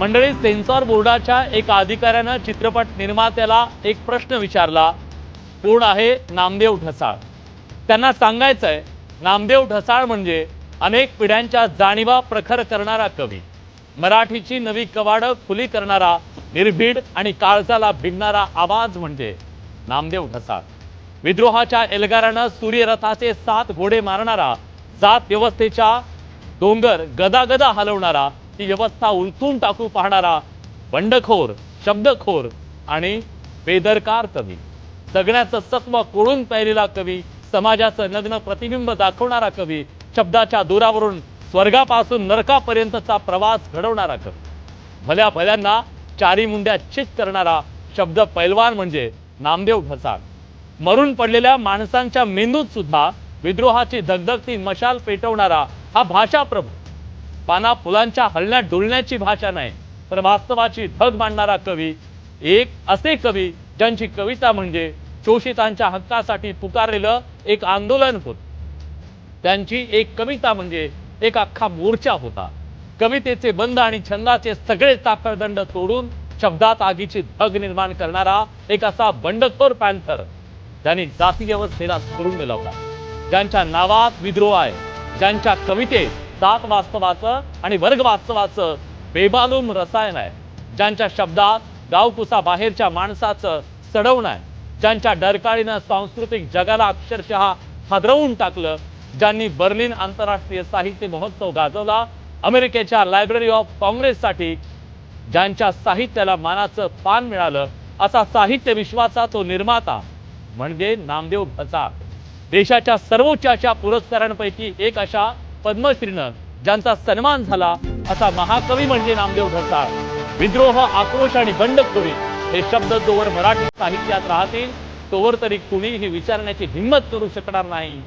मंडळी सेन्सॉर बोर्डाच्या एका अधिकाऱ्यानं चित्रपट निर्मात्याला एक प्रश्न विचारला. कोण आहे? नामदेव ढसाळ. त्यांना सांगायचं आहे नामदेव ढसाळ म्हणजे अनेक पिढ्यांच्या जाणीवा प्रखर करणारा कवी. मराठीची नवी कवाडं खुली करणारा निर्भीड आणि काळजाला भिडणारा आवाज म्हणजे नामदेव ढसाळ. विद्रोहाच्या एल्गारानं सूर्यरथाचे सात घोडे मारणारा जात व्यवस्थेच्या डोंगर गदागदा हलवणारा ती व्यवस्था उलथून टाकू पाहणारा बंडखोर शब्दखोर आणि बेदरकार कवी. जगण्याचं सत्व कोळून पाहिलेला कवी समाजाचं नग्न प्रतिबिंब दाखवणारा कवी शब्दाच्या दुरावरून स्वर्गापासून नरकापर्यंतचा प्रवास घडवणारा कवी. भल्या भल्यांना चारी मुंड्या चित करणारा शब्द पैलवान म्हणजे नामदेव ढसाळ. मरून पडलेल्या माणसांच्या मेंदूत सुद्धा विद्रोहाची धगधगती मशाल पेटवणारा हा भाषाप्रभू. पाना फुलांच्या हलण्यात डुलण्याची भाषा नाही. तर वास्तवाची धग मांडणारा कवी एक असे कवी ज्यांची कविता म्हणजे शोषितांच्या हक्कासाठी पुकारलेलं एक आंदोलन होत. त्यांची एक कविता म्हणजे एक अख्खा मोर्चा होता. कवितेचे बंध आणि छंदाचे सगळे ताकदंड तोडून शब्दात आगीची धग निर्माण करणारा एक असा बंडखोर पॅन्थर ज्यांनी जाती व्यवस्थेला सोडून मिळवला. ज्यांच्या नावात विद्रोह आहे ज्यांच्या कवितेत जात वास्तवाचं आणि वर्ग वास्तवाचं बेबालूम रसायन आहे. ज्यांच्या शब्दात गावपुसा बाहेरच्या माणसाचं सडवणं आहे. ज्यांच्या डरकाळीनं सांस्कृतिक जगाला अक्षरशः हादरवून टाकलं. ज्यांनी बर्लिन आंतरराष्ट्रीय साहित्य महोत्सव गाजवला. अमेरिकेच्या लायब्ररी ऑफ काँग्रेससाठी ज्यांच्या साहित्याला मानाचं पान मिळालं असा साहित्य विश्वाचा तो निर्माता म्हणजे नामदेव ढसाळ देशाच्या सर्वोच्च अशा पुरस्कारांपैकी एक अशा पद्मश्रीनं ज्यांचा सन्मान झाला असा महाकवी म्हणजे नामदेव ढसाळ. विद्रोह आक्रोश आणि बंडखोरी हे शब्द जोवर मराठी साहित्यात राहतील तोवर तरी कुणीही विचारण्याची हिंमत करू शकणार नाही.